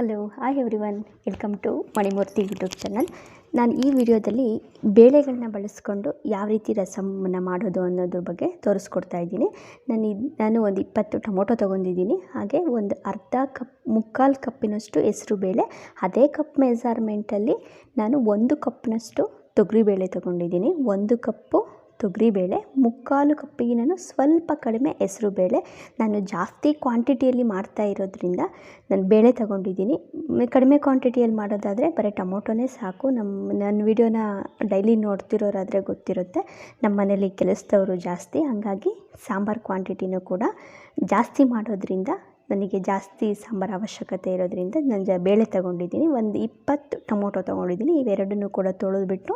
Hello hi everyone welcome to Manimurthy YouTube channel ನಾನು ಈ ವಿಡಿಯೋದಲ್ಲಿ ಬೇಳೆಗಳನ್ನ ಬಳಸ್ಕೊಂಡು ಯಾವ ರೀತಿ ರಸಮನ್ನು ಮಾಡೋದು ಅನ್ನೋದ್ರ ಬಗ್ಗೆ ತೋರಿಸ್ಕೊಡ್ತಾ ಇದ್ದೀನಿ. ನಾನು ಇದು, ನಾನು ಒಂದು ಇಪ್ಪತ್ತು ಟೊಮೊಟೊ ತೊಗೊಂಡಿದ್ದೀನಿ. ಹಾಗೆ ಒಂದು ಅರ್ಧ ಕಪ್, ಮುಕ್ಕಾಲು ಕಪ್ಪಿನಷ್ಟು ಹೆಸರು ಬೇಳೆ, ಅದೇ ಕಪ್ ಮೆಜರ್ಮೆಂಟಲ್ಲಿ ನಾನು ಒಂದು ಕಪ್ನಷ್ಟು ತೊಗರಿಬೇಳೆ ತೊಗೊಂಡಿದ್ದೀನಿ. ಒಂದು ಕಪ್ಪು ತೊಗರಿಬೇಳೆ, ಮುಕ್ಕಾಲು ಕಪ್ಪಿಗೆ ನಾನು ಸ್ವಲ್ಪ ಕಡಿಮೆ ಹೆಸರು ಬೇಳೆ ನಾನು ಜಾಸ್ತಿ ಕ್ವಾಂಟಿಟಿಯಲ್ಲಿ ಮಾಡ್ತಾ ಇರೋದ್ರಿಂದ ನಾನು ಬೇಳೆ ತೊಗೊಂಡಿದ್ದೀನಿ. ಕಡಿಮೆ ಕ್ವಾಂಟಿಟಿಯಲ್ಲಿ ಮಾಡೋದಾದರೆ ಬರೀ ಟೊಮೊಟೊನೇ ಸಾಕು. ನಮ್ಮ ನನ್ನ ವಿಡಿಯೋನ ಡೈಲಿ ನೋಡ್ತಿರೋರಾದರೆ ಗೊತ್ತಿರುತ್ತೆ. ನಮ್ಮ ಮನೇಲಿ ಕೆಲಸದವರು ಜಾಸ್ತಿ. ಹಾಗಾಗಿ ಸಾಂಬಾರು ಕ್ವಾಂಟಿಟಿನೂ ಕೂಡ ಜಾಸ್ತಿ ಮಾಡೋದ್ರಿಂದ ನನಗೆ ಜಾಸ್ತಿ ಸಾಂಬಾರು ಅವಶ್ಯಕತೆ ಇರೋದ್ರಿಂದ ನಾನು ಜ, ಬೇಳೆ ತೊಗೊಂಡಿದ್ದೀನಿ. ಒಂದು ಇಪ್ಪತ್ತು ಟೊಮೊಟೊ ತೊಗೊಂಡಿದ್ದೀನಿ. ಇವೆರಡನ್ನೂ ಕೂಡ ತೊಳೆದ್ಬಿಟ್ಟು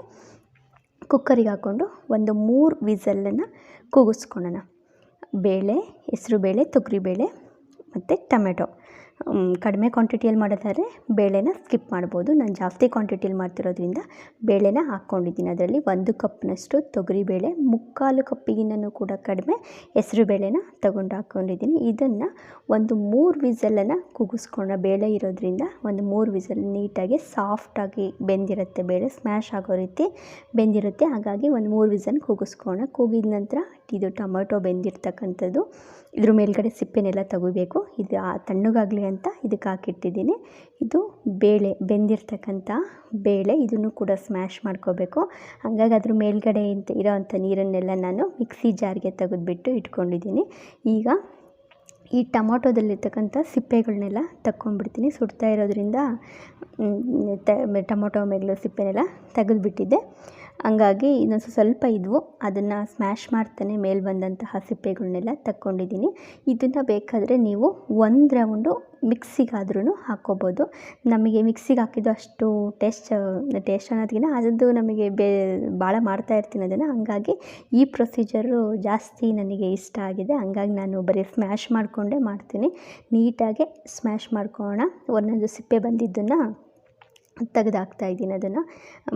ಕುಕ್ಕರಿಗೆ ಹಾಕ್ಕೊಂಡು ಒಂದು ಮೂರು ವಿಸಲನ್ನು ಕೂಗಿಸ್ಕೊಳ್ಳೋಣ. ಬೇಳೆ ಹೆಸರುಬೇಳೆ ತೊಗರಿಬೇಳೆ ಮತ್ತು ಟೊಮೆಟೊ. ಕಡಿಮೆ ಕ್ವಾಂಟಿಟಿಯಲ್ಲಿ ಮಾಡೋದಾದರೆ ಬೇಳೆನ ಸ್ಕಿಪ್ ಮಾಡ್ಬೋದು. ನಾನು ಜಾಸ್ತಿ ಕ್ವಾಂಟಿಟಿಯಲ್ಲಿ ಮಾಡ್ತಿರೋದ್ರಿಂದ ಬೇಳೆನ ಹಾಕ್ಕೊಂಡಿದ್ದೀನಿ. ಅದರಲ್ಲಿ ಒಂದು ಕಪ್ನಷ್ಟು ತೊಗರಿಬೇಳೆ ಮುಕ್ಕಾಲು ಕಪ್ಪಿಗಿನ್ನೂ ಕೂಡ ಕಡಿಮೆ ಹೆಸರು ಬೇಳೆನ ತಗೊಂಡು ಹಾಕ್ಕೊಂಡಿದ್ದೀನಿ. ಇದನ್ನು ಒಂದು ಮೂರು ವಿಸಲನ್ನು ಕುಗಿಸ್ಕೊಂಡ ಬೇಳೆ ಇರೋದ್ರಿಂದ ಒಂದು ಮೂರು ವಿಸಲ್ ನೀಟಾಗಿ ಸಾಫ್ಟಾಗಿ ಬೆಂದಿರುತ್ತೆ ಬೇಳೆ ಸ್ಮ್ಯಾಶ್ ಆಗೋ ರೀತಿ ಬೆಂದಿರುತ್ತೆ. ಹಾಗಾಗಿ ಒಂದು ಮೂರು ವಿಸಲ್ ಕೂಗಿಸ್ಕೋಣ ಕೂಗಿದ ನಂತರ ಇದು ಟೊಮೆಟೊ ಬೆಂದಿರ್ತಕ್ಕಂಥದ್ದು, ಇದ್ರ ಮೇಲ್ಗಡೆ ಸಿಪ್ಪೆನೆಲ್ಲ ತೆಗಿಬೇಕು. ಇದು ಆ ತಣ್ಣಗಾಗಲಿ ಅಂತ ಇದಕ್ಕೆ ಹಾಕಿಟ್ಟಿದ್ದೀನಿ. ಇದು ಬೇಳೆ, ಬೆಂದಿರ್ತಕ್ಕಂಥ ಬೇಳೆ. ಇದನ್ನು ಕೂಡ ಸ್ಮ್ಯಾಶ್ ಮಾಡ್ಕೋಬೇಕು. ಹಾಗಾಗಿ ಅದ್ರ ಮೇಲ್ಗಡೆ ಇಂತ ಇರೋವಂಥ ನೀರನ್ನೆಲ್ಲ ನಾನು ಮಿಕ್ಸಿ ಜಾರ್ಗೆ ತೆಗೆದುಬಿಟ್ಟು ಇಟ್ಕೊಂಡಿದ್ದೀನಿ. ಈಗ ಈ ಟೊಮೊಟೊದಲ್ಲಿರ್ತಕ್ಕಂಥ ಸಿಪ್ಪೆಗಳನ್ನೆಲ್ಲ ತಕ್ಕೊಂಡ್ಬಿಡ್ತೀನಿ. ಸುಡ್ತಾ ಇರೋದ್ರಿಂದ ಟೊಮೊಟೊ ಮೇಲೂ ಸಿಪ್ಪೆನೆಲ್ಲ ತೆಗೆದುಬಿಟ್ಟಿದ್ದೆ. ಹಂಗಾಗಿ ಇನ್ನೊಂದು ಸ್ವಲ್ಪ ಇದ್ವು. ಅದನ್ನು ಸ್ಮ್ಯಾಶ್ ಮಾಡ್ತಾನೆ. ಮೇಲೆ ಬಂದಂತಹ ಸಿಪ್ಪೆಗಳನ್ನೆಲ್ಲ ತಕ್ಕೊಂಡಿದ್ದೀನಿ. ಇದನ್ನು ಬೇಕಾದರೆ ನೀವು ಒಂದು ರೌಂಡು ಮಿಕ್ಸಿಗಾದ್ರೂ ಹಾಕ್ಕೋಬೋದು. ನಮಗೆ ಮಿಕ್ಸಿಗೆ ಹಾಕಿದ್ದು ಅಷ್ಟು ಟೇಸ್ಟ್ ಟೇಸ್ಟ್ ಅನ್ನೋದಕ್ಕಿಂತ ಅದರದ್ದು ನಮಗೆ ಬೇ, ಭಾಳ ಮಾಡ್ತಾ ಇರ್ತೀನಿ ಅದನ್ನು. ಹಂಗಾಗಿ ಈ ಪ್ರೊಸೀಜರು ಜಾಸ್ತಿ ನನಗೆ ಇಷ್ಟ ಆಗಿದೆ. ಹಂಗಾಗಿ ನಾನು ಬರೀ ಸ್ಮ್ಯಾಶ್ ಮಾಡಿಕೊಂಡೇ ಮಾಡ್ತೀನಿ. ನೀಟಾಗೆ ಸ್ಮ್ಯಾಶ್ ಮಾಡ್ಕೊಳ್ಳೋಣ ಒಂದೊಂದು ಸಿಪ್ಪೆ ಬಂದಿದ್ದನ್ನು ತೆಗ್ದು ಹಾಕ್ತಾ ಇದ್ದೀನಿ ಅದನ್ನು.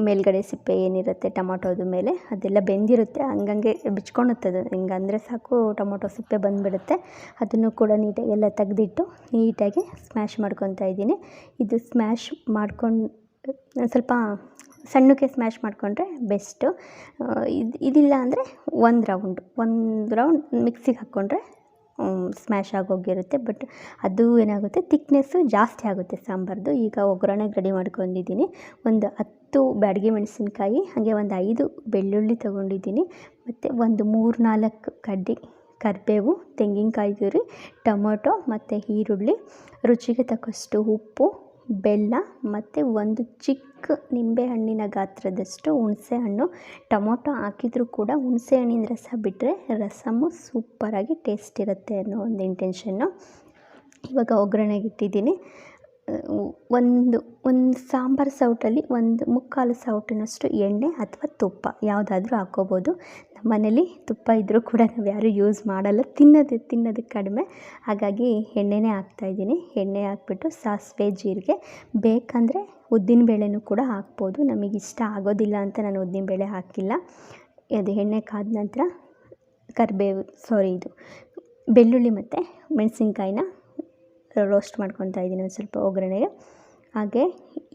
ಮೇಲ್ಗಡೆ ಸಿಪ್ಪೆ ಏನಿರುತ್ತೆ ಟೊಮೊಟೊದ ಮೇಲೆ, ಅದೆಲ್ಲ ಬೆಂದಿರುತ್ತೆ. ಹಂಗಂಗೆ ಬಿಚ್ಕೊಳುತ್ತೆ ಅದು. ಹಿಂಗೆ ಅಂದರೆ ಸಾಕು, ಟೊಮೊಟೊ ಸಿಪ್ಪೆ ಬಂದುಬಿಡುತ್ತೆ. ಅದನ್ನು ಕೂಡ ನೀಟಾಗಿ ಎಲ್ಲ ತೆಗೆದಿಟ್ಟು ನೀಟಾಗಿ ಸ್ಮ್ಯಾಶ್ ಮಾಡ್ಕೊತಾ ಇದ್ದೀನಿ. ಇದು ಸ್ಮ್ಯಾಶ್ ಮಾಡ್ಕೊಂಡು, ಸ್ವಲ್ಪ ಸಣ್ಣಕ್ಕೆ ಸ್ಮ್ಯಾಶ್ ಮಾಡಿಕೊಂಡ್ರೆ ಬೆಸ್ಟು. ಇದು, ಇದಿಲ್ಲ ಅಂದರೆ ಒಂದು ರೌಂಡ್ ಒಂದು ರೌಂಡ್ ಮಿಕ್ಸಿಗೆ ಹಾಕ್ಕೊಂಡ್ರೆ ಸ್ಮ್ಯಾಶ್ ಆಗೋಗಿರುತ್ತೆ ಬಟ್ ಅದು ಏನಾಗುತ್ತೆ ತಿಕ್ನೆಸ್ಸು ಜಾಸ್ತಿ ಆಗುತ್ತೆ ಸಾಂಬಾರ್ದು. ಈಗ ಒಗ್ಗರಣೆ ರೆಡಿ ಮಾಡ್ಕೊಂಡಿದ್ದೀನಿ. ಒಂದು ಹತ್ತು ಬ್ಯಾಡಿಗೆ ಮೆಣಸಿನ್ಕಾಯಿ, ಹಾಗೆ ಒಂದು ಐದು ಬೆಳ್ಳುಳ್ಳಿ ತೊಗೊಂಡಿದ್ದೀನಿ. ಮತ್ತು ಒಂದು ಮೂರು ನಾಲ್ಕು ಕಡ್ಡಿ ಕರಿಬೇವು, ತೆಂಗಿನಕಾಯಿ ತುರಿ, ಟೊಮೊಟೊ ಮತ್ತು ಈರುಳ್ಳಿ. ರುಚಿಗೆ ತಕ್ಕಷ್ಟು ಉಪ್ಪು ಬೆಲ್ಲ ಮತ್ತು ಒಂದು ಚಿಕ್ಕ ನಿಂಬೆಹಣ್ಣಿನ ಗಾತ್ರದಷ್ಟು ಹುಣಸೆ ಹಣ್ಣು. ಟೊಮೊಟೊ ಹಾಕಿದರೂ ಕೂಡ ಹುಣಸೆ ಹಣ್ಣಿನ ರಸ ಬಿಟ್ಟರೆ ರಸಮು ಸೂಪರಾಗಿ ಟೇಸ್ಟ್ ಇರುತ್ತೆ ಅನ್ನೋ ಒಂದು ಇಂಟೆನ್ಷನ್ನು ಇವಾಗ ಒಗ್ಗರಣೆಗೆ ಇಟ್ಟಿದ್ದೀನಿ. ಒಂದು ಒಂದು ಸಾಂಬಾರು ಸೌಟಲ್ಲಿ ಒಂದು ಮುಕ್ಕಾಲು ಸೌಟಿನಷ್ಟು ಎಣ್ಣೆ ಅಥವಾ ತುಪ್ಪ ಯಾವುದಾದ್ರೂ ಹಾಕ್ಕೋಬೋದು. ನಮ್ಮ ಮನೇಲಿ ತುಪ್ಪ ಇದ್ದರೂ ಕೂಡ ನಾವು ಯಾರೂ ಯೂಸ್ ಮಾಡಲ್ಲ. ತಿನ್ನೋದು ತಿನ್ನೋದು ಕಡಿಮೆ. ಹಾಗಾಗಿ ಎಣ್ಣೆನೇ ಹಾಕ್ತಾಯಿದ್ದೀನಿ ಎಣ್ಣೆ ಹಾಕ್ಬಿಟ್ಟು ಸಾಸಿವೆ, ಜೀರಿಗೆ, ಬೇಕಂದರೆ ಉದ್ದಿನಬೇಳೆನೂ ಕೂಡ ಹಾಕ್ಬೋದು. ನಮಗಿಷ್ಟ ಆಗೋದಿಲ್ಲ ಅಂತ ನಾನು ಉದ್ದಿನಬೇಳೆ ಹಾಕಿಲ್ಲ. ಅದು ಎಣ್ಣೆ ಕಾದ ನಂತರ ಕರಿಬೇವು ಸಾರಿ ಇದು ಬೆಳ್ಳುಳ್ಳಿ ಮತ್ತು ಮೆಣಸಿನ್ಕಾಯಿನ ರೋಸ್ಟ್ ಮಾಡ್ಕೊತಾ ಇದ್ದೀನಿ ಒಂದು ಸ್ವಲ್ಪ ಒಗ್ಗರಣೆಗೆ. ಹಾಗೆ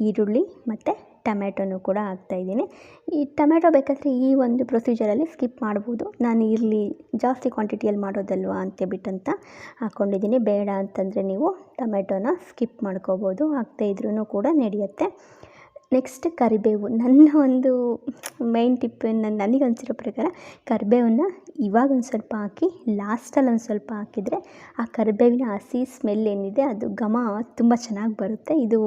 ಈರುಳ್ಳಿ ಮತ್ತು ಟೊಮೆಟೊನೂ ಕೂಡ ಹಾಕ್ತಾಯಿದ್ದೀನಿ ಈ ಟೊಮೆಟೊ ಬೇಕಾದರೆ ಈ ಒಂದು ಪ್ರೊಸೀಜರಲ್ಲಿ ಸ್ಕಿಪ್ ಮಾಡ್ಬೋದು. ನಾನು ಇರಲಿ ಜಾಸ್ತಿ ಕ್ವಾಂಟಿಟಿಯಲ್ಲಿ ಮಾಡೋದಲ್ವಾ ಅಂತೇಳ್ಬಿಟ್ಟಂತ ಹಾಕ್ಕೊಂಡಿದ್ದೀನಿ ಬೇಡ ಅಂತಂದರೆ ನೀವು ಟೊಮೆಟೊನ ಸ್ಕಿಪ್ ಮಾಡ್ಕೋಬೋದು. ಹಾಕ್ತಾಯಿದ್ರೂ ಕೂಡ ನಡೆಯುತ್ತೆ. ನೆಕ್ಸ್ಟ್ ಕರಿಬೇವು. ನನ್ನ ಒಂದು ಮೈನ್ ಟಿಪ್ ನನಗೆ ಅನಿಸಿರೋ ಪ್ರಕಾರ ಕರಿಬೇವನ್ನ ಇವಾಗ ಒಂದು ಸ್ವಲ್ಪ ಹಾಕಿ ಲಾಸ್ಟಲ್ಲಿ ಒಂದು ಸ್ವಲ್ಪ ಹಾಕಿದರೆ ಆ ಕರಿಬೇವಿನ ಹಸಿ ಸ್ಮೆಲ್ ಏನಿದೆ ಅದು ಘಮ ತುಂಬ ಚೆನ್ನಾಗಿ ಬರುತ್ತೆ. ಇದು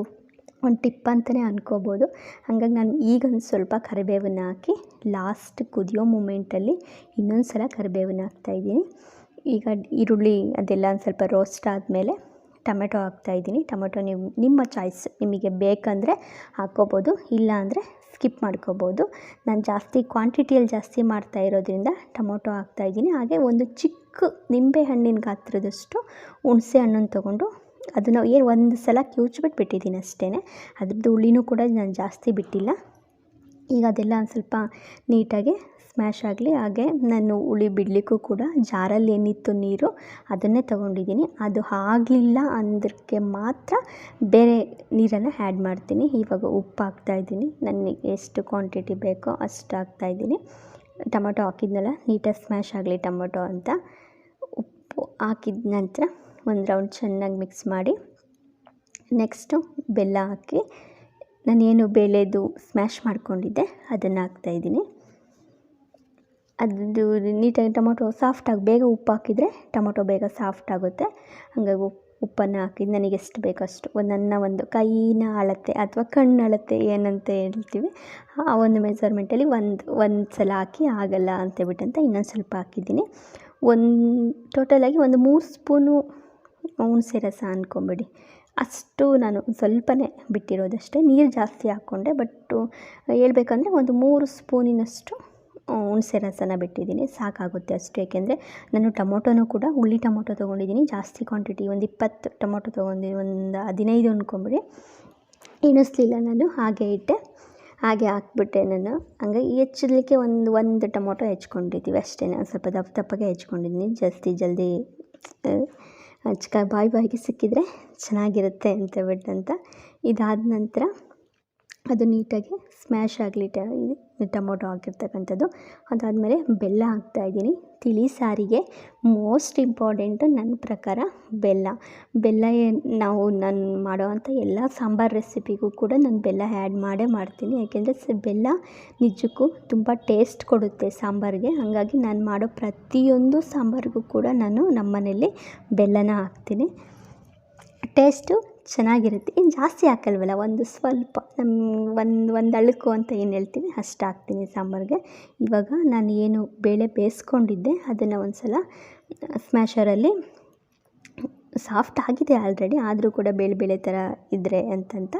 ಒಂದು ಟಿಪ್ ಅಂತಲೇ ಅನ್ಕೋಬೋದು. ಹಾಗಾಗಿ ನಾನು ಈಗ ಒಂದು ಸ್ವಲ್ಪ ಕರಿಬೇವನ್ನ ಹಾಕಿ ಲಾಸ್ಟ್ ಕುದಿಯೋ ಮೂಮೆಂಟಲ್ಲಿ ಇನ್ನೊಂದು ಸಲ ಕರಿಬೇವನ್ನ ಹಾಕ್ತಾಯಿದ್ದೀನಿ ಈಗ ಈರುಳ್ಳಿ ಅದೆಲ್ಲ ಒಂದು ಸ್ವಲ್ಪ ರೋಸ್ಟ್ ಆದಮೇಲೆ ಟೊಮೆಟೊ ಹಾಕ್ತಾಯಿದ್ದೀನಿ ಟೊಮೆಟೊ ನೀವು, ನಿಮ್ಮ ಚಾಯ್ಸ್ ನಿಮಗೆ ಬೇಕಂದರೆ ಹಾಕ್ಕೋಬೋದು ಇಲ್ಲ ಅಂದರೆ ಸ್ಕಿಪ್ ಮಾಡ್ಕೋಬೋದು. ನಾನು ಜಾಸ್ತಿ ಕ್ವಾಂಟಿಟಿಯಲ್ಲಿ ಜಾಸ್ತಿ ಮಾಡ್ತಾ ಇರೋದ್ರಿಂದ ಟೊಮೊಟೊ ಹಾಕ್ತಾಯಿದ್ದೀನಿ ಹಾಗೆ ಒಂದು ಚಿಕ್ಕ ನಿಂಬೆ ಹಣ್ಣಿನ ಗಾತ್ರದಷ್ಟು ಹುಣಸೆ ಹಣ್ಣನ್ನು ತೊಗೊಂಡು ಅದನ್ನು ಏನು ಒಂದು ಸಲ ಕಿವುಚ್ಬಿಟ್ಟು ಬಿಟ್ಟಿದ್ದೀನಿ ಅಷ್ಟೇ ಅದ್ರದ್ದು ಹುಳಿನೂ ಕೂಡ ನಾನು ಜಾಸ್ತಿ ಬಿಟ್ಟಿಲ್ಲ. ಈಗ ಅದೆಲ್ಲ ಸ್ವಲ್ಪ ನೀಟಾಗಿ ಸ್ಮ್ಯಾಶ್ ಆಗಲಿ, ಹಾಗೆ ನಾನು ಹುಳಿ ಬಿಡಲಿಕ್ಕೂ ಕೂಡ ಜಾರಲ್ಲಿ ಏನಿತ್ತು ನೀರು ಅದನ್ನೇ ತೊಗೊಂಡಿದ್ದೀನಿ. ಅದು ಆಗಲಿಲ್ಲ ಅಂದಕ್ಕೆ ಮಾತ್ರ ಬೇರೆ ನೀರನ್ನು ಆ್ಯಡ್ ಮಾಡ್ತೀನಿ. ಇವಾಗ ಉಪ್ಪು ಹಾಕ್ತಾಯಿದ್ದೀನಿ ನನಗೆ ಎಷ್ಟು ಕ್ವಾಂಟಿಟಿ ಬೇಕೋ ಅಷ್ಟು ಹಾಕ್ತಾಯಿದ್ದೀನಿ ಟೊಮೊಟೊ ಹಾಕಿದ್ನಲ್ಲ, ನೀಟಾಗಿ ಸ್ಮ್ಯಾಶ್ ಆಗಲಿ ಟೊಮೊಟೊ ಅಂತ. ಉಪ್ಪು ಹಾಕಿದ ನಂತರ ಒಂದು ರೌಂಡ್ ಚೆನ್ನಾಗಿ ಮಿಕ್ಸ್ ಮಾಡಿ ನೆಕ್ಸ್ಟು ಬೆಲ್ಲ ಹಾಕಿ, ನಾನೇನು ಬೇಳೆದು ಸ್ಮ್ಯಾಶ್ ಮಾಡ್ಕೊಂಡಿದ್ದೆ ಅದನ್ನು ಹಾಕ್ತಾಯಿದ್ದೀನಿ ಅದು ನೀಟಾಗಿ ಟೊಮೊಟೊ ಸಾಫ್ಟಾಗಿ ಬೇಗ ಉಪ್ಪು ಹಾಕಿದರೆ ಟೊಮೊಟೊ ಬೇಗ ಸಾಫ್ಟ್ ಆಗುತ್ತೆ. ಹಾಗಾಗಿ ಉಪ್ಪು ಉಪ್ಪನ್ನು ಹಾಕಿ ನನಗೆ ಎಷ್ಟು ಬೇಕೋ ಅಷ್ಟು ಒಂದು ನನ್ನ ಒಂದು ಕೈನ ಅಳತೆ ಅಥವಾ ಕಣ್ಣು ಅಳತೆ ಏನಂತ ಹೇಳ್ತೀವಿ, ಆ ಒಂದು ಮೆಸರ್ಮೆಂಟಲ್ಲಿ ಒಂದು ಒಂದು ಸಲ ಹಾಕಿ ಆಗಲ್ಲ ಅಂತೇಳ್ಬಿಟ್ಟಂತ ಇನ್ನೊಂದು ಸ್ವಲ್ಪ ಹಾಕಿದ್ದೀನಿ. ಒಂದು ಟೋಟಲಾಗಿ ಒಂದು ಮೂರು ಸ್ಪೂನು ಹುಣಸೆ ರಸ ಅಂದ್ಕೊಂಬಿಡಿ ಅಷ್ಟು ನಾನು ಸ್ವಲ್ಪನೇ ಬಿಟ್ಟಿರೋದಷ್ಟೇ, ನೀರು ಜಾಸ್ತಿ ಹಾಕ್ಕೊಂಡೆ ಬಟ್ಟು ಹೇಳ್ಬೇಕಂದ್ರೆ ಒಂದು ಮೂರು ಸ್ಪೂನಿನಷ್ಟು ಹುಣಸೆ ರಸನ ಬಿಟ್ಟಿದ್ದೀನಿ. ಸಾಕಾಗುತ್ತೆ ಅಷ್ಟು. ಏಕೆಂದರೆ ನಾನು ಟೊಮೊಟೊನೂ ಕೂಡ ಹುಳಿ ಟೊಮೊಟೊ ತೊಗೊಂಡಿದ್ದೀನಿ. ಜಾಸ್ತಿ ಕ್ವಾಂಟಿಟಿ ಒಂದು ಇಪ್ಪತ್ತು ಟೊಮೊಟೊ ತೊಗೊಂಡಿದ್ದೀನಿ. ಒಂದು ಹದಿನೈದು ಅಂದ್ಕೊಂಬಿಡಿ ಎಣಿಸ್ಲಿಲ್ಲ ನಾನು. ಹಾಗೆ ಇಟ್ಟೆ. ಹಾಗೆ ಹಾಕ್ಬಿಟ್ಟೆ ನಾನು. ಹಂಗಾಗಿ ಹೆಚ್ಚಲಿಕ್ಕೆ ಒಂದು ಒಂದು ಟೊಮೊಟೊ ಹೆಚ್ಕೊಂಡಿದ್ದೀವಿ ಅಷ್ಟೇ. ಸ್ವಲ್ಪ ದಪ್ಪ ದಪ್ಪಗೆ ಹೆಚ್ಕೊಂಡಿದ್ದೀನಿ. ಜಾಸ್ತಿ ಜಲ್ದಿ ಹಚ್ಕ ಬಾಯಿ ಬಾಯಿಗೆ ಸಿಕ್ಕಿದರೆ ಚೆನ್ನಾಗಿರುತ್ತೆ ಅಂತ ಬಿಟ್ಟಂತ ಇದಾದ ನಂತರ ಅದು ನೀಟಾಗಿ ಸ್ಮ್ಯಾಶ್ ಆಗಲಿ ಟೊಮೊಟೊ ಹಾಕಿರ್ತಕ್ಕಂಥದ್ದು. ಅದಾದಮೇಲೆ ಬೆಲ್ಲ ಹಾಕ್ತಾಯಿದ್ದೀನಿ ತಿಳಿ ಸಾರಿಗೆ ಮೋಸ್ಟ್ ಇಂಪಾರ್ಟೆಂಟು ನನ್ನ ಪ್ರಕಾರ ಬೆಲ್ಲ. ಬೆಲ್ಲ ನಾವು ನಾನು ಮಾಡೋವಂಥ ಎಲ್ಲ ಸಾಂಬಾರು ರೆಸಿಪಿಗೂ ಕೂಡ ನಾನು ಬೆಲ್ಲ ಆ್ಯಡ್ ಮಾಡೇ ಮಾಡ್ತೀನಿ. ಯಾಕೆಂದರೆ ಬೆಲ್ಲ ನಿಜಕ್ಕೂ ತುಂಬ ಟೇಸ್ಟ್ ಕೊಡುತ್ತೆ ಸಾಂಬಾರಿಗೆ. ಹಾಗಾಗಿ ನಾನು ಮಾಡೋ ಪ್ರತಿಯೊಂದು ಸಾಂಬಾರಿಗೂ ಕೂಡ ನಾನು ನಮ್ಮ ಮನೇಲಿ ಬೆಲ್ಲನ ಹಾಕ್ತೀನಿ. ಟೇಸ್ಟು ಚೆನ್ನಾಗಿರುತ್ತೆ. ಏನು ಜಾಸ್ತಿ ಹಾಕಲ್ವಲ್ಲ? ಒಂದು ಸ್ವಲ್ಪ ನಮ್ಮ ಒಂದು ಒಂದು ಅಳುಕು ಅಂತ ಏನು ಹೇಳ್ತೀನಿ? ಅಷ್ಟು ಹಾಕ್ತೀನಿ ಸಾಂಬಾರಿಗೆ. ಇವಾಗ ನಾನು ಏನು ಬೇಳೆ ಬೇಯಿಸ್ಕೊಂಡಿದ್ದೆ, ಅದನ್ನು ಒಂದು ಸಲ ಸ್ಮ್ಯಾಶರಲ್ಲಿ ಸಾಫ್ಟ್ ಆಗಿದೆ ಆಲ್ರೆಡಿ, ಆದರೂ ಕೂಡ ಬೇಳೆ ಬೇಳೆ ಥರ ಇದ್ದರೆ ಅಂತಂತ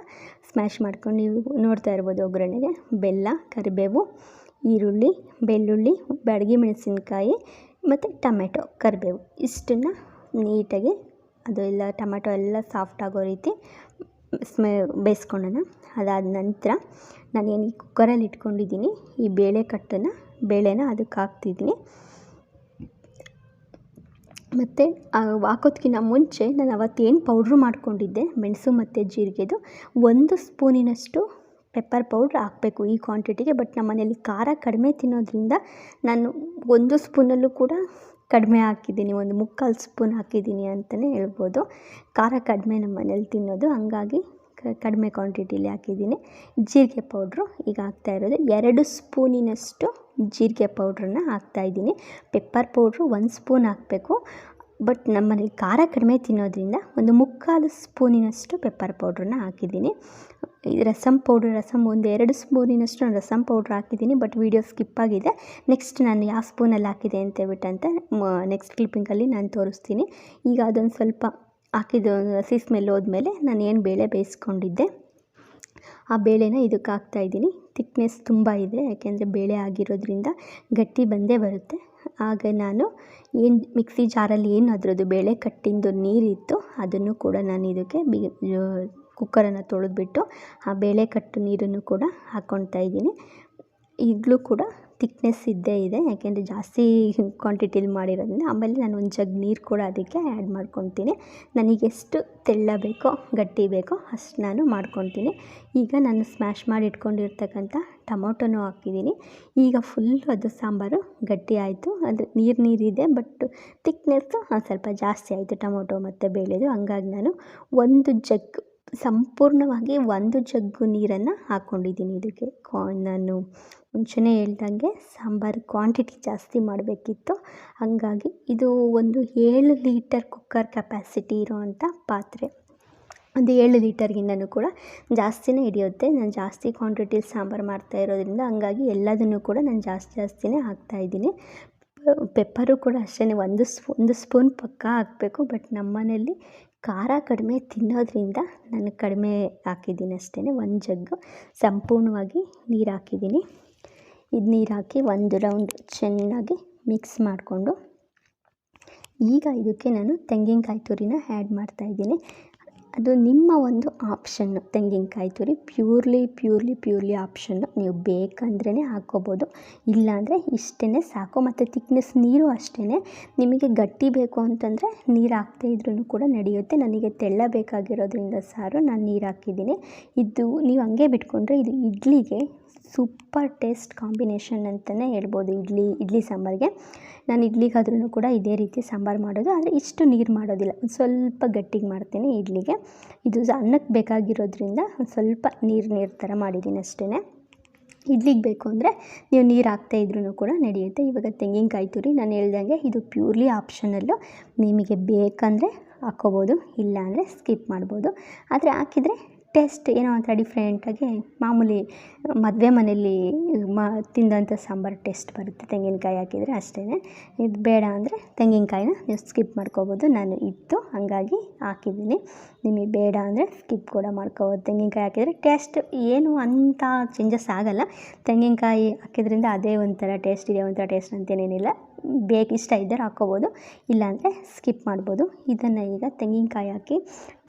ಸ್ಮ್ಯಾಶ್ ಮಾಡ್ಕೊಂಡು ನೀವು ನೋಡ್ತಾ ಇರ್ಬೋದು ಒಗ್ಗರಣೆಗೆ. ಬೆಲ್ಲ, ಕರಿಬೇವು, ಈರುಳ್ಳಿ, ಬೆಳ್ಳುಳ್ಳಿ, ಬ್ಯಾಡಗಿ ಮೆಣಸಿನ್ಕಾಯಿ ಮತ್ತು ಟೊಮೆಟೊ, ಕರಿಬೇವು. ಇಷ್ಟನ್ನು ನೀಟಾಗಿ ಅದು ಎಲ್ಲ ಟೊಮೆಟೊ ಎಲ್ಲ ಸಾಫ್ಟ್ ಆಗೋ ರೀತಿ ಸ್ಮೆ ಬೇಯಿಸ್ಕೊಳ್ಳೋಣ ಅದಾದ ನಂತರ ನಾನೇನು ಈ ಕುಕ್ಕರಲ್ಲಿ ಇಟ್ಕೊಂಡಿದ್ದೀನಿ, ಈ ಬೇಳೆ ಕಟ್ಟನ್ನು, ಬೇಳೆನ ಅದಕ್ಕೆ ಹಾಕ್ತಿದ್ದೀನಿ. ಮತ್ತು ಹಾಕೋದಕ್ಕಿಂತ ಮುಂಚೆ ನಾನು ಅವತ್ತೇನು ಪೌಡ್ರು ಮಾಡ್ಕೊಂಡಿದ್ದೆ, ಮೆಣಸು ಮತ್ತು ಜೀರಿಗೆದು, ಒಂದು ಸ್ಪೂನಿನಷ್ಟು ಪೆಪ್ಪರ್ ಪೌಡ್ರ್ ಹಾಕಬೇಕು ಈ ಕ್ವಾಂಟಿಟಿಗೆ. ಬಟ್ ನಮ್ಮ ಮನೇಲಿ ಖಾರ ಕಡಿಮೆ ತಿನ್ನೋದ್ರಿಂದ ನಾನು ಒಂದು ಸ್ಪೂನಲ್ಲೂ ಕೂಡ ಕಡಿಮೆ ಹಾಕಿದ್ದೀನಿ, ಒಂದು ಮುಕ್ಕಾಲು ಸ್ಪೂನ್ ಹಾಕಿದ್ದೀನಿ ಅಂತಲೇ ಹೇಳ್ಬೋದು. ಖಾರ ಕಡಿಮೆ ನಮ್ಮ ಮನೇಲಿ ತಿನ್ನೋದು, ಹಂಗಾಗಿ ಕಡಿಮೆ ಕ್ವಾಂಟಿಟಿಲಿ ಹಾಕಿದ್ದೀನಿ. ಜೀರಿಗೆ ಪೌಡ್ರು ಈಗ ಹಾಕ್ತಾ ಇರೋದು. ಎರಡು ಸ್ಪೂನಿನಷ್ಟು ಜೀರಿಗೆ ಪೌಡ್ರನ್ನ ಹಾಕ್ತಾಯಿದ್ದೀನಿ ಪೆಪ್ಪರ್ ಪೌಡ್ರು ಒಂದು ಸ್ಪೂನ್ ಹಾಕಬೇಕು. ಬಟ್ ನಮ್ಮಲ್ಲಿ ಖಾರ ಕಡಿಮೆ ತಿನ್ನೋದ್ರಿಂದ ಒಂದು ಮುಕ್ಕಾಲು ಸ್ಪೂನಿನಷ್ಟು ಪೆಪ್ಪರ್ ಪೌಡ್ರನ್ನ ಹಾಕಿದ್ದೀನಿ. ರಸಂ ಪೌಡ್ರ್ ರಸಮ್ ಒಂದು ಎರಡು ಸ್ಪೂನಿನಷ್ಟು ನಾನು ರಸಮ್ ಪೌಡ್ರ್ ಹಾಕಿದ್ದೀನಿ ಬಟ್ ವೀಡಿಯೋ ಸ್ಕಿಪ್ ಆಗಿದೆ. ನೆಕ್ಸ್ಟ್ ನಾನು ಯಾವ ಸ್ಪೂನಲ್ಲಿ ಹಾಕಿದೆ ಅಂತ ಹೇಳ್ಬಿಟ್ಟಂತೆ ನೆಕ್ಸ್ಟ್ ಕ್ಲಿಪ್ಪಿಂಗಲ್ಲಿ ನಾನು ತೋರಿಸ್ತೀನಿ. ಈಗ ಅದೊಂದು ಸ್ವಲ್ಪ ಹಾಕಿದ ಹಸಿ ಸ್ಮೆಲ್ ಹೋದ್ಮೇಲೆ ನಾನು ಏನು ಬೇಳೆ ಬೇಯಿಸ್ಕೊಂಡಿದ್ದೆ, ಆ ಬೇಳೆನ ಇದಕ್ಕೆ ಹಾಕ್ತಾಯಿದ್ದೀನಿ ತಿಕ್ನೆಸ್ ತುಂಬ ಇದೆ, ಯಾಕೆಂದರೆ ಬೇಳೆ ಆಗಿರೋದ್ರಿಂದ ಗಟ್ಟಿ ಬಂದೇ ಬರುತ್ತೆ. ಆಗ ನಾನು ಏನು ಮಿಕ್ಸಿ ಜಾರಲ್ಲಿ ಏನು ಅದರದ್ದು ಬೇಳೆ ಕಟ್ಟಿಂದು ನೀರಿತ್ತು, ಅದನ್ನು ಕೂಡ ನಾನು ಇದಕ್ಕೆ ಬಿ ಕುಕ್ಕರನ್ನು ತೊಳೆದ್ಬಿಟ್ಟು ಆ ಬೇಳೆ ಕಟ್ಟು ನೀರನ್ನು ಕೂಡ ಹಾಕ್ಕೊಳ್ತಾ ಇದ್ದೀನಿ. ಈಗಲೂ ಕೂಡ ತಿಕ್ನೆಸ್ ಇದ್ದೇ ಇದೆ, ಯಾಕೆಂದರೆ ಜಾಸ್ತಿ ಕ್ವಾಂಟಿಟಿಲಿ ಮಾಡಿರೋದ್ರಿಂದ ಆಮೇಲೆ ನಾನು ಒಂದು ಜಗ್ ನೀರು ಕೂಡ ಅದಕ್ಕೆ ಆ್ಯಡ್ ಮಾಡ್ಕೊತೀನಿ. ನನಗೆಷ್ಟು ತೆಳ್ಳ ಬೇಕೋ, ಗಟ್ಟಿ ಬೇಕೋ ಅಷ್ಟು ನಾನು ಮಾಡ್ಕೊತೀನಿ. ಈಗ ನಾನು ಸ್ಮ್ಯಾಶ್ ಮಾಡಿ ಇಟ್ಕೊಂಡಿರ್ತಕ್ಕಂಥ ಟೊಮೊಟೊನೂ ಹಾಕಿದ್ದೀನಿ. ಈಗ ಫುಲ್ ಅದು ಸಾಂಬಾರು ಗಟ್ಟಿ ಆಯಿತು. ಅದು ನೀರು ನೀರಿದೆ ಬಟ್ ತಿಕ್ನೆಸ್ಸು ಸ್ವಲ್ಪ ಜಾಸ್ತಿ ಆಯಿತು ಟೊಮೊಟೊ ಮತ್ತು ಬೇಳೆದು. ಹಂಗಾಗಿ ನಾನು ಒಂದು ಜಗ್ ಸಂಪೂರ್ಣವಾಗಿ ಒಂದು ಜಗ್ಗು ನೀರನ್ನು ಹಾಕ್ಕೊಂಡಿದ್ದೀನಿ ಇದಕ್ಕೆ. ಕಾ, ನಾನು ಮುಂಚೆನೇ ಹೇಳ್ದಂಗೆ ಸಾಂಬಾರು ಕ್ವಾಂಟಿಟಿ ಜಾಸ್ತಿ ಮಾಡಬೇಕಿತ್ತು. ಹಾಗಾಗಿ ಇದು ಒಂದು ಏಳು ಲೀಟರ್ ಕುಕ್ಕರ್ ಕೆಪಾಸಿಟಿ ಇರೋವಂಥ ಪಾತ್ರೆ. ಒಂದು ಏಳು ಲೀಟರ್ಗಿಂತನೂ ಕೂಡ ಜಾಸ್ತಿನೇ ಹಿಡಿಯುತ್ತೆ. ನಾನು ಜಾಸ್ತಿ ಕ್ವಾಂಟಿಟಿಲಿ ಸಾಂಬಾರು ಮಾಡ್ತಾ ಇರೋದ್ರಿಂದ ಹಂಗಾಗಿ ಎಲ್ಲದನ್ನು ಕೂಡ ನಾನು ಜಾಸ್ತಿ ಜಾಸ್ತಿನೇ ಹಾಕ್ತಾಯಿದ್ದೀನಿ ಪೆಪ್ಪರು ಕೂಡ ಅಷ್ಟೇ ಒಂದು ಸ್ಪೂ, ಒಂದು ಸ್ಪೂನ್ ಪಕ್ಕ ಹಾಕಬೇಕು. ಬಟ್ ನಮ್ಮ ಮನೇಲಿ ಖಾರ ಕಡಿಮೆ ತಿನ್ನೋದ್ರಿಂದ ನಾನು ಕಡಿಮೆ ಹಾಕಿದ್ದೀನಿ ಅಷ್ಟೇ ಒಂದು ಜಗ್ಗು. ಸಂಪೂರ್ಣವಾಗಿ ನೀರು ಹಾಕಿದ್ದೀನಿ. ಇದು ನೀರು ಹಾಕಿ ಒಂದು ರೌಂಡ್ ಚೆನ್ನಾಗಿ ಮಿಕ್ಸ್ ಮಾಡಿಕೊಂಡು ಈಗ ಇದಕ್ಕೆ ನಾನು ತೆಂಗಿನಕಾಯಿ ತುರಿನ ಆ್ಯಡ್ ಮಾಡ್ತಾಯಿದ್ದೀನಿ ಅದು ನಿಮ್ಮ ಒಂದು ಆಪ್ಷನ್ನು ತೆಂಗಿನಕಾಯಿ ತುರಿ ಪ್ಯೂರ್ಲಿ ಪ್ಯೂರ್ಲಿ ಪ್ಯೂರ್ಲಿ ಆಪ್ಷನ್ನು ನೀವು ಬೇಕಂದ್ರೇ ಹಾಕ್ಕೋಬೋದು. ಇಲ್ಲಾಂದರೆ ಇಷ್ಟೇ ಸಾಕು. ಮತ್ತು ತಿಕ್ನೆಸ್ ನೀರು ಅಷ್ಟೇ ನಿಮಗೆ ಗಟ್ಟಿ ಬೇಕು ಅಂತಂದರೆ ನೀರು ಹಾಕ್ದೇ ಇದ್ರೂ ಕೂಡ ನಡೆಯುತ್ತೆ. ನನಗೆ ತೆಳ್ಳ ಬೇಕಾಗಿರೋದ್ರಿಂದ ಸಾರು ನಾನು ನೀರು ಹಾಕಿದ್ದೀನಿ. ಇದು ನೀವು ಹಂಗೆ ಬಿಟ್ಕೊಂಡ್ರೆ ಇದು ಇಡ್ಲಿಗೆ ಸೂಪರ್ ಟೇಸ್ಟ್ ಕಾಂಬಿನೇಷನ್ ಅಂತಲೇ ಹೇಳ್ಬೋದು ಇಡ್ಲಿ ಇಡ್ಲಿ ಸಾಂಬಾರಿಗೆ. ನಾನು ಇಡ್ಲಿಗಾದ್ರೂ ಕೂಡ ಇದೇ ರೀತಿ ಸಾಂಬಾರು ಮಾಡೋದು, ಆದರೆ ಇಷ್ಟು ನೀರು ಮಾಡೋದಿಲ್ಲ. ಸ್ವಲ್ಪ ಗಟ್ಟಿಗೆ ಮಾಡ್ತೀನಿ ಇಡ್ಲಿಗೆ. ಇದು ಅನ್ನಕ್ಕೆ ಬೇಕಾಗಿರೋದ್ರಿಂದ ಸ್ವಲ್ಪ ನೀರು ನೀರು ಥರ ಮಾಡಿದ್ದೀನಿ ಅಷ್ಟೇ ಇಡ್ಲಿಗೆ ಬೇಕು ಅಂದರೆ ನೀವು ನೀರು ಹಾಕ್ತಾ ಇದ್ರೂ ಕೂಡ ನಡೆಯುತ್ತೆ. ಇವಾಗ ತೆಂಗಿನಕಾಯಿ ತುರಿ, ನಾನು ಹೇಳ್ದಂಗೆ ಇದು ಪ್ಯೂರ್ಲಿ ಆಪ್ಷನಲ್ಲು. ನಿಮಗೆ ಬೇಕಂದರೆ ಹಾಕ್ಕೋಬೋದು ಇಲ್ಲಾಂದರೆ ಸ್ಕಿಪ್ ಮಾಡ್ಬೋದು. ಆದರೆ ಹಾಕಿದರೆ ಟೇಸ್ಟ್ ಏನೋ ಒಂಥರ ಡಿಫ್ರೆಂಟಾಗಿ ಮಾಮೂಲಿ ಮದುವೆ ಮನೇಲಿ ಮಾ, ತಿಂದಂಥ ಸಾಂಬಾರು ಟೇಸ್ಟ್ ಬರುತ್ತೆ. ತೆಂಗಿನಕಾಯಿ ಹಾಕಿದರೆ ಅಷ್ಟೇ ಇದು ಬೇಡ ಅಂದರೆ ತೆಂಗಿನಕಾಯಿನ ನೀವು ಸ್ಕಿಪ್ ಮಾಡ್ಕೋಬೋದು. ನಾನು ಇತ್ತು, ಹಾಗಾಗಿ ಹಾಕಿದ್ದೀನಿ. ನಿಮಗೆ ಬೇಡ ಅಂದರೆ ಸ್ಕಿಪ್ ಕೂಡ ಮಾಡ್ಕೋಬೋದು. ತೆಂಗಿನಕಾಯಿ ಹಾಕಿದರೆ ಟೇಸ್ಟ್ ಏನು ಅಂಥ ಚೇಂಜಸ್ ಆಗೋಲ್ಲ. ತೆಂಗಿನಕಾಯಿ ಹಾಕಿದ್ರಿಂದ ಅದೇ ಒಂಥರ ಟೇಸ್ಟ್ ಇದೆ, ಒಂಥರ ಟೇಸ್ಟ್ ಅಂತೇನೇನಿಲ್ಲ ಬೇಕು ಇಷ್ಟ ಇದ್ದರೆ ಹಾಕ್ಕೋಬೋದು, ಇಲ್ಲಾಂದರೆ ಸ್ಕಿಪ್ ಮಾಡ್ಬೋದು. ಇದನ್ನು ಈಗ ತೆಂಗಿನಕಾಯಿ ಹಾಕಿ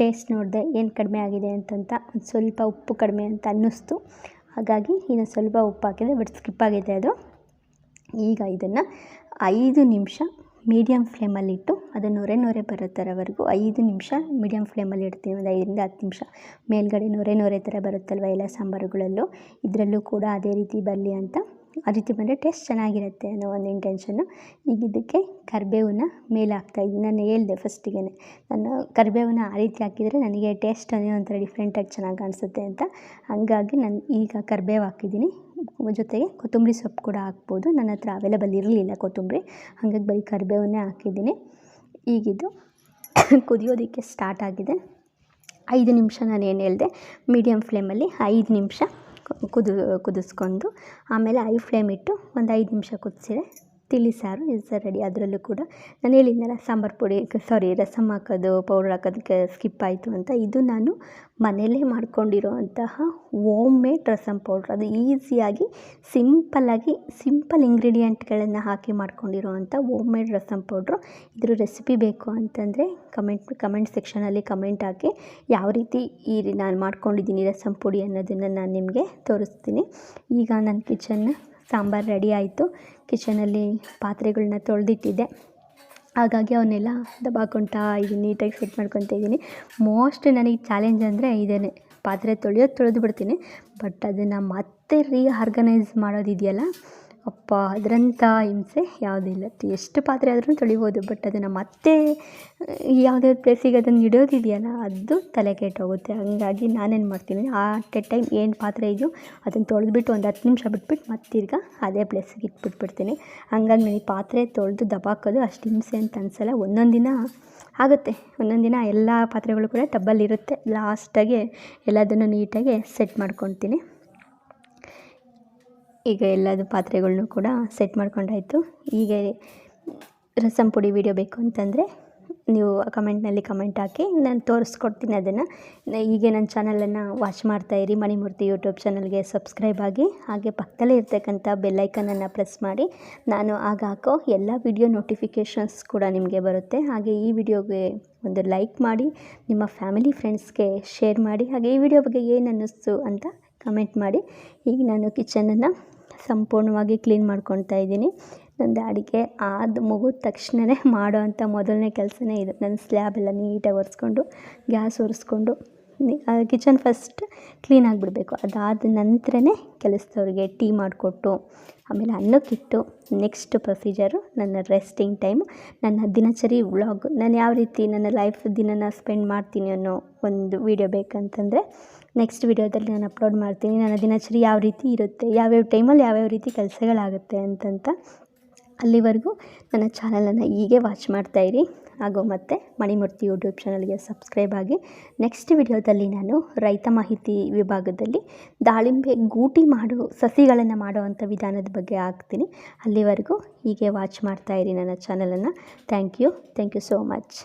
ಟೇಸ್ಟ್ ನೋಡಿದೆ ಏನು ಕಡಿಮೆ ಆಗಿದೆ ಅಂತಂತ ಒಂದು ಸ್ವಲ್ಪ ಉಪ್ಪು ಕಡಿಮೆ ಅಂತ ಅನ್ನಿಸ್ತು. ಹಾಗಾಗಿ ಇನ್ನು ಸ್ವಲ್ಪ ಉಪ್ಪು ಹಾಕಿದೆ ಬಟ್ ಸ್ಕಿಪ್ ಆಗಿದೆ ಅದು. ಈಗ ಇದನ್ನು ಐದು ನಿಮಿಷ ಮೀಡಿಯಮ್ ಫ್ಲೇಮಲ್ಲಿಟ್ಟು ಅದು ನೊರೆ ನೊರೆ ಬರೋ ಥರವರೆಗೂ ಐದು ನಿಮಿಷ ಮೀಡಿಯಮ್ ಫ್ಲೇಮಲ್ಲಿ ಇಡ್ತೀನಿ. ಒಂದು ಐದರಿಂದ ಹತ್ತು ನಿಮಿಷ. ಮೇಲ್ಗಡೆ ನೊರೆ ನೊರೆ ಥರ ಬರುತ್ತಲ್ವ, ಎಲ್ಲ ಸಾಂಬಾರುಗಳಲ್ಲೂ. ಇದರಲ್ಲೂ ಕೂಡ ಅದೇ ರೀತಿ ಬರಲಿ ಅಂತ ಆ ರೀತಿ ಬಂದರೆ ಟೇಸ್ಟ್ ಚೆನ್ನಾಗಿರುತ್ತೆ ಅನ್ನೋ ಒಂದು ಇಂಟೆನ್ಷನ್ನು ಈಗ ಇದಕ್ಕೆ ಕರಿಬೇವನ್ನ ಮೇಲೆ ಹಾಕ್ತಾಯಿದ್ದೀನಿ ನಾನು ಹೇಳಿದೆ ಫಸ್ಟಿಗೆ ನಾನು ಕರಿಬೇವನ್ನ ಆ ರೀತಿ ಹಾಕಿದರೆ ನನಗೆ ಟೇಸ್ಟ್ ಅನ್ನೋ ಒಂಥರ ಡಿಫ್ರೆಂಟಾಗಿ ಚೆನ್ನಾಗಿ ಕಾಣಿಸುತ್ತೆ ಅಂತ. ಹಾಗಾಗಿ ನಾನು ಈಗ ಕರಿಬೇವು ಹಾಕಿದ್ದೀನಿ. ಜೊತೆಗೆ ಕೊತ್ತಂಬರಿ ಸೊಪ್ಪು ಕೂಡ ಹಾಕ್ಬೋದು. ನನ್ನ ಹತ್ರ ಅವೈಲೇಬಲ್ ಇರಲಿಲ್ಲ ಕೊತ್ತಂಬರಿ. ಹಾಗಾಗಿ ಬರೀ ಕರಿಬೇವನ್ನೇ ಹಾಕಿದ್ದೀನಿ. ಈಗಿದ್ದು ಕುದಿಯೋದಕ್ಕೆ ಸ್ಟಾರ್ಟ್ ಆಗಿದೆ. ಐದು ನಿಮಿಷ ನಾನು ಏನು ಹೇಳಿದೆ ಮೀಡಿಯಮ್ ಫ್ಲೇಮಲ್ಲಿ ಐದು ನಿಮಿಷ ಕುದು ಕುದಿಸ್ಕೊಂಡು ಆಮೇಲೆ ಐ ಫ್ಲೇಮ್ ಇಟ್ಟು ಒಂದು ಐದು ನಿಮಿಷ ಕುದಿಸಿದ್ರೆ ತಿಳಿ ಸಾರು ಇಸ್ ರೆಡಿ ಅದರಲ್ಲೂ ಕೂಡ ನಾನು ಹೇಳಿದ್ದೆನಲ್ಲ ಸಾಂಬಾರು ಪುಡಿ ಸಾರಿ ರಸಮ್ ಹಾಕೋದು ಪೌಡ್ರ್ ಹಾಕೋದಕ್ಕೆ ಸ್ಕಿಪ್ ಆಯಿತು ಅಂತ. ಇದು ನಾನು ಮನೆಯಲ್ಲೇ ಮಾಡ್ಕೊಂಡಿರೋವಂತಹ ಓಮ್ ಮೇಡ್ ರಸಮ್ ಪೌಡ್ರ್ ಅದು ಈಸಿಯಾಗಿ ಸಿಂಪಲ್ಲಾಗಿ ಸಿಂಪಲ್ ಇಂಗ್ರೀಡಿಯೆಂಟ್ಗಳನ್ನು ಹಾಕಿ ಮಾಡ್ಕೊಂಡಿರೋವಂಥ ಓಮ್ ಮೇಡ್ ರಸಮ್ ಪೌಡ್ರು ಇದ್ರ ರೆಸಿಪಿ ಬೇಕು ಅಂತಂದರೆ ಕಮೆಂಟ್ ಕಮೆಂಟ್ ಸೆಕ್ಷನಲ್ಲಿ ಕಮೆಂಟ್ ಹಾಕಿ ಯಾವ ರೀತಿ ಈ ನಾನು ಮಾಡ್ಕೊಂಡಿದ್ದೀನಿ ರಸಮ್ ಪುಡಿ ಅನ್ನೋದನ್ನು ನಾನು ನಿಮಗೆ ತೋರಿಸ್ತೀನಿ. ಈಗ ನನ್ನ ಕಿಚನ್ನ ಸಾಂಬಾರು ರೆಡಿ ಆಯಿತು. ಕಿಚನಲ್ಲಿ ಪಾತ್ರೆಗಳನ್ನ ತೊಳೆದಿಟ್ಟಿದ್ದೆ. ಹಾಗಾಗಿ ಅವನ್ನೆಲ್ಲ ದಬಾಕೊಳ್ತಾ ಇದ್ದೀನಿ ನೀಟಾಗಿ ಸೆಟ್ ಮಾಡ್ಕೊತಾ ಇದ್ದೀನಿ ಮೋಸ್ಟ್ ನನಗೆ ಚಾಲೆಂಜ್ ಅಂದರೆ ಇದೇ ಪಾತ್ರೆ ತೊಳೆಯೋದು ತೊಳೆದು ಬಿಡ್ತೀನಿ. ಬಟ್ ಅದನ್ನು ಮತ್ತೆ ರೀ, ಆರ್ಗನೈಸ್ ಮಾಡೋದಿದೆಯಲ್ಲ? ಅಪ್ಪ ಅದರಂಥ ಹಿಂಸೆ ಯಾವುದೂ ಇಲ್ಲ. ಎಷ್ಟು ಪಾತ್ರೆ ಆದ್ರೂ ತೊಳಿಬೋದು ಬಟ್ ಅದನ್ನು ಮತ್ತೆ ಯಾವುದ್ಯಾವ್ದು ಪ್ಲೇಸಿಗೆ ಅದನ್ನು ಇಡೋದಿದೆಯಲ್ಲ, ಅದು ತಲೆ ಕೆಟ್ಟೋಗುತ್ತೆ ಹಾಗಾಗಿ ನಾನೇನು ಮಾಡ್ತೀನಿ, ಆ ಟೈಮ್ ಏನು ಪಾತ್ರೆ ಇದೆಯೋ ಅದನ್ನು ತೊಳೆದುಬಿಟ್ಟು ಒಂದು ಹತ್ತು ನಿಮಿಷ ಬಿಟ್ಬಿಟ್ಟು ಮತ್ತೆ ತಿರ್ಗಿ ಅದೇ ಪ್ಲೇಸಿಗೆ ಇಟ್ಬಿಟ್ಬಿಡ್ತೀನಿ. ಹಂಗಾಗಿ ನನಗೆ ಪಾತ್ರೆ ತೊಳೆದು ದಬಾಕೋದು ಅಷ್ಟು ಹಿಂಸೆ ಅಂತ ಅನಿಸಲ್ಲ. ಒಂದೊಂದು ದಿನ ಆಗುತ್ತೆ. ಒಂದೊಂದು ದಿನ ಎಲ್ಲ ಪಾತ್ರೆಗಳು ಕೂಡ ಟಬ್ಬಲ್ಲಿರುತ್ತೆ ಲಾಸ್ಟಾಗೆ ಎಲ್ಲದನ್ನು ನೀಟಾಗಿ ಸೆಟ್ ಮಾಡ್ಕೊತೀನಿ. ಈಗ ಎಲ್ಲದು ಪಾತ್ರೆಗಳ್ನೂ ಕೂಡ ಸೆಟ್ ಮಾಡ್ಕೊಂಡಾಯಿತು. ಈಗ ರಸಂ ಪುಡಿ ವೀಡಿಯೋ ಬೇಕು ಅಂತಂದರೆ ನೀವು ಕಮೆಂಟ್ನಲ್ಲಿ ಕಮೆಂಟ್ ಹಾಕಿ, ನಾನು ತೋರಿಸ್ಕೊಡ್ತೀನಿ ಅದನ್ನು. ಹೀಗೆ ನನ್ನ ಚಾನಲನ್ನು ವಾಚ್ ಮಾಡ್ತಾಯಿರಿ ಮಣಿಮೂರ್ತಿ ಯೂಟ್ಯೂಬ್ ಚಾನಲ್ಗೆ ಸಬ್ಸ್ಕ್ರೈಬ್ ಆಗಿ, ಹಾಗೆ ಪಕ್ಕದಲ್ಲೇ ಇರ್ತಕ್ಕಂಥ ಬೆಲ್ಲೈಕನನ್ನು ಪ್ರೆಸ್ ಮಾಡಿ. ನಾನು ಆಗ ಹಾಕೋ ಎಲ್ಲ ವಿಡಿಯೋ ನೋಟಿಫಿಕೇಷನ್ಸ್ ಕೂಡ ನಿಮಗೆ ಬರುತ್ತೆ. ಹಾಗೆ ಈ ವಿಡಿಯೋಗೆ ಒಂದು ಲೈಕ್ ಮಾಡಿ, ನಿಮ್ಮ ಫ್ಯಾಮಿಲಿ ಫ್ರೆಂಡ್ಸ್ಗೆ ಶೇರ್ ಮಾಡಿ, ಹಾಗೆ ಈ ವಿಡಿಯೋ ಬಗ್ಗೆ ಏನು ಅನ್ನಿಸ್ತು ಅಂತ ಕಮೆಂಟ್ ಮಾಡಿ. ಈಗ ನಾನು ಕಿಚನನ್ನು ಸಂಪೂರ್ಣವಾಗಿ ಕ್ಲೀನ್ ಮಾಡ್ಕೊತಾ ಇದ್ದೀನಿ. ನಂದು ಅಡುಗೆ ಆದ ಮುಗಿದ ತಕ್ಷಣವೇ ಮಾಡೋ ಅಂಥ ಮೊದಲನೇ ಕೆಲಸನೇ ಇದು. ನನ್ನ ಸ್ಲ್ಯಾಬೆಲ್ಲ ನೀಟಾಗಿ ಒರೆಸ್ಕೊಂಡು, ಗ್ಯಾಸ್ ಒರೆಸ್ಕೊಂಡು ಕಿಚನ್ ಫಸ್ಟ್ ಕ್ಲೀನ್ ಆಗಿಬಿಡ್ಬೇಕು. ಅದಾದ ನಂತರನೇ ಕೆಲಸದವ್ರಿಗೆ ಟೀ ಮಾಡಿಕೊಟ್ಟು, ಆಮೇಲೆ ಅನ್ನಕ್ಕಿಟ್ಟು ನೆಕ್ಸ್ಟ್ ಪ್ರೊಸೀಜರು ನನ್ನ ರೆಸ್ಟಿಂಗ್ ಟೈಮ್ ನನ್ನ ದಿನಚರಿ ವ್ಲಾಗ್. ನಾನು ಯಾವ ರೀತಿ ನನ್ನ ಲೈಫ್ ದಿನನ ಸ್ಪೆಂಡ್ ಮಾಡ್ತೀನಿ ಅನ್ನೋ ಒಂದು ವೀಡಿಯೋ ಬೇಕಂತಂದರೆ ನೆಕ್ಸ್ಟ್ ವೀಡಿಯೋದಲ್ಲಿ ನಾನು ಅಪ್ಲೋಡ್ ಮಾಡ್ತೀನಿ. ನನ್ನ ದಿನಚರಿ ಯಾವ ರೀತಿ ಇರುತ್ತೆ, ಯಾವ್ಯಾವ ಟೈಮಲ್ಲಿ ಯಾವ್ಯಾವ ರೀತಿ ಕೆಲಸಗಳಾಗುತ್ತೆ ಅಂತಂತ ಅಲ್ಲಿವರೆಗೂ ನನ್ನ ಚಾನಲನ್ನು ಹೀಗೆ ವಾಚ್ ಮಾಡ್ತಾಯಿರಿ ಹಾಗೂ ಮತ್ತು ಮಣಿಮೂರ್ತಿ ಯೂಟ್ಯೂಬ್ ಚಾನಲ್ಗೆ ಸಬ್ಸ್ಕ್ರೈಬ್ ಆಗಿ ನೆಕ್ಸ್ಟ್ ವಿಡಿಯೋದಲ್ಲಿ ನಾನು ರೈತ ಮಾಹಿತಿ ವಿಭಾಗದಲ್ಲಿ ದಾಳಿಂಬೆ ಗೂಟಿ ಮಾಡೋ, ಸಸಿಗಳನ್ನು ಮಾಡುವಂಥ ವಿಧಾನದ ಬಗ್ಗೆ ಹಾಕ್ತೀನಿ. ಅಲ್ಲಿವರೆಗೂ ಹೀಗೆ ವಾಚ್ ಮಾಡ್ತಾಯಿರಿ ನನ್ನ ಚಾನಲನ್ನು thank you thank you so much